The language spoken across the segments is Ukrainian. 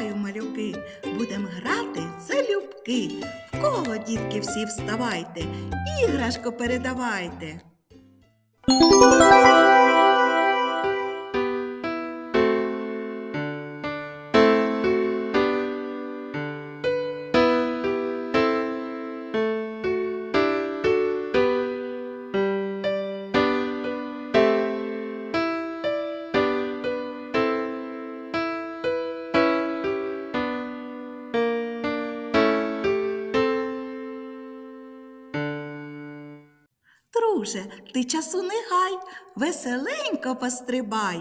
граю, малюки, будем грати залюбки. В коло, дітки, всі вставайте, іграшко передавайте. Друже, ти часу не гай, веселенько пострибай.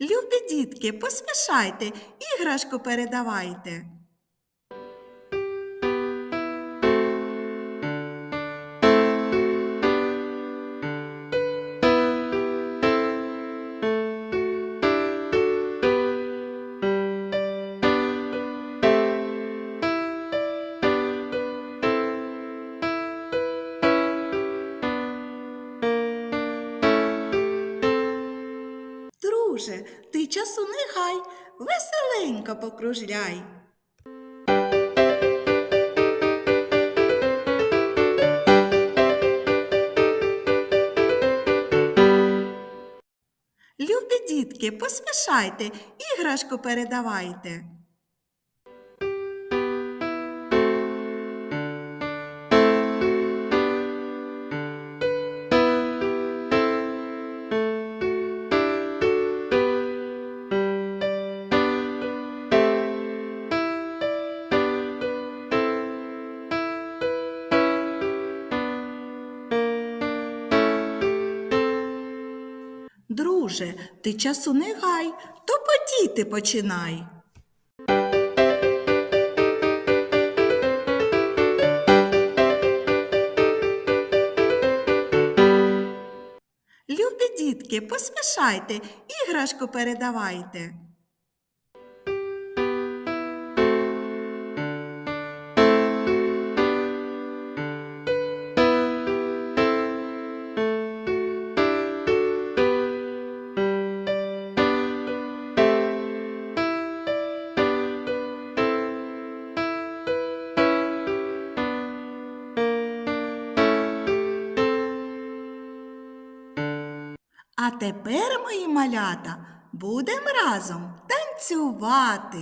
Любі дітки, поспішайте, іграшку передавайте. Друже, ти часу не гай, веселенько покружляй. Любі дітки, поспішайте, іграшку передавайте. Друже, ти часу не гай, то потіти починай. Любі дітки, поспішайте, іграшку передавайте. А тепер, мої малята, будемо разом танцювати.